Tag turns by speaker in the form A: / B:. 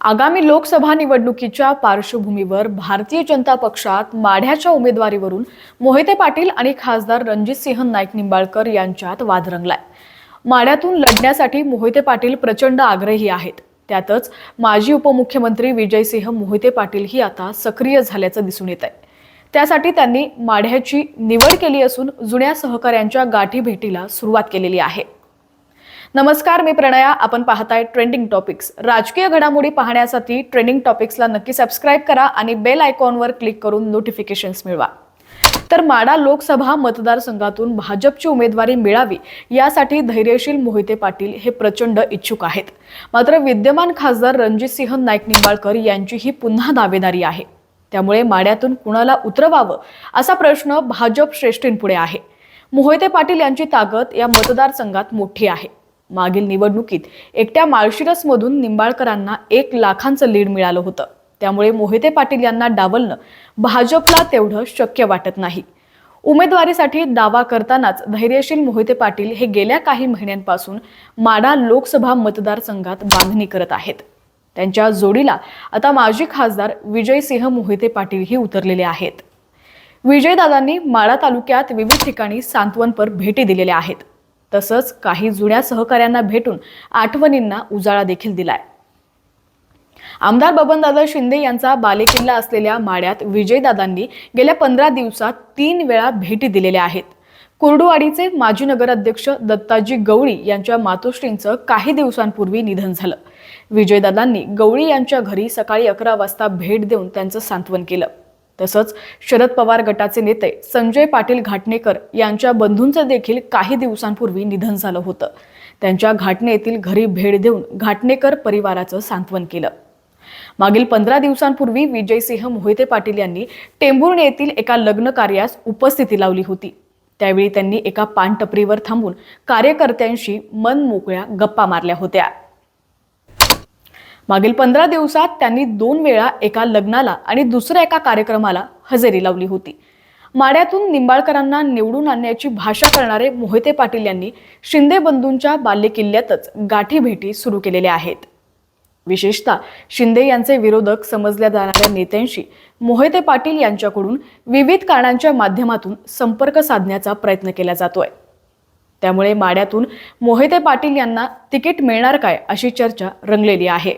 A: आगामी लोकसभा निवडणुकीच्या पार्श्वभूमीवर भारतीय जनता पक्षात माढ्याच्या उमेदवारीवरून मोहिते पाटील आणि खासदार रणजितसिंह नाईक निंबाळकर यांच्यात वाद रंगलाय. माढ्यातून लढण्यासाठी मोहिते पाटील प्रचंड आग्रही आहेत. त्यातच माजी उपमुख्यमंत्री विजयसिंह मोहिते पाटीलही आता सक्रिय झाल्याचं दिसून येत आहे त्यासाठी त्यांनी माढ्याची निवड केली असून जुन्या सहकाऱ्यांच्या गाठी भेटीला सुरुवात केलेली आहे. नमस्कार मी प्रणया. आपण पाहताय ट्रेंडिंग टॉपिक्स. राजकीय घडामोडी पाहण्यासाठी ट्रेंडिंग टॉपिक्सला नक्की सबस्क्राईब करा आणि बेल आयकॉनवर क्लिक करून नोटिफिकेशन्स मिळवा. तर माडा लोकसभा मतदारसंघातून भाजपची उमेदवारी मिळावी यासाठी धैर्यशील मोहिते पाटील हे प्रचंड इच्छुक आहेत. मात्र विद्यमान खासदार रणजितसिंह नाईक निंबाळकर यांची ही पुन्हा दावेदारी आहे. त्यामुळे माड्यातून कुणाला उतरवावं असा प्रश्न भाजप श्रेष्ठींपुढे आहे. मोहिते पाटील यांची ताकद या मतदारसंघात मोठी आहे. मागील निवडणुकीत एकट्या माळशिरसमधून निंबाळकरांना एक लाखांचं लीड मिळालं होतं. त्यामुळे मोहिते पाटील यांना डावलणं भाजपला तेवढं शक्य वाटत नाही. उमेदवारीसाठी दावा करतानाच धैर्यशील मोहिते पाटील हे गेल्या काही महिन्यांपासून माडा लोकसभा मतदारसंघात बांधणी करत आहेत. त्यांच्या जोडीला आता माजी खासदार विजयसिंह मोहिते पाटीलही उतरलेले आहेत. विजयदादांनी माळा तालुक्यात विविध ठिकाणी सांत्वनपर भेटी दिलेल्या आहेत. तसंच काही जुन्या सहकाऱ्यांना भेटून आठवणींना उजाळा देखील दिलाय. आमदार बबनदादा शिंदे यांचा बालेकिल्ला असलेल्या माड्यात विजयदादांनी गेल्या पंधरा दिवसात तीन वेळा भेटी दिलेल्या आहेत. कुर्डुवाडीचे माजी नगराध्यक्ष दत्ताजी गवळी यांच्या मातोश्रींचं काही दिवसांपूर्वी निधन झालं. विजयदादांनी गवळी यांच्या घरी सकाळी अकरा वाजता भेट देऊन त्यांचं सांत्वन केलं. तसंच शरद पवार गटाचे नेते संजय पाटील घाटणेकर यांच्या बंधूंचं देखील काही दिवसांपूर्वी निधन झालं होतं. त्यांच्या घाटणे येथील घरी भेट देऊन घाटणेकर परिवाराचं सांत्वन केलं. मागील पंधरा दिवसांपूर्वी विजयसिंह मोहिते पाटील यांनी टेंभुर्णे येथील एका लग्न कार्यास उपस्थिती लावली होती. त्यावेळी त्यांनी एका पानटपरीवर थांबून कार्यकर्त्यांशी मन मोकळ्या गप्पा मारल्या होत्या. मागील पंधरा दिवसात त्यांनी दोन वेळा एका लग्नाला आणि दुसऱ्या एका कार्यक्रमाला हजेरी लावली होती. माड्यातून निंबाळकरांना निवडून आणण्याची भाषा करणारे मोहिते पाटील यांनी शिंदे बंधूंच्या बाल्यकिल्ल्यातच गाठी भेटी सुरू केलेल्या आहेत. विशेषतः शिंदे यांचे विरोधक समजल्या जाणाऱ्या नेत्यांशी मोहिते पाटील यांच्याकडून विविध कारणांच्या माध्यमातून संपर्क साधण्याचा प्रयत्न केला जातोय. त्यामुळे माड्यातून मोहिते पाटील यांना तिकीट मिळणार काय अशी चर्चा रंगलेली आहे.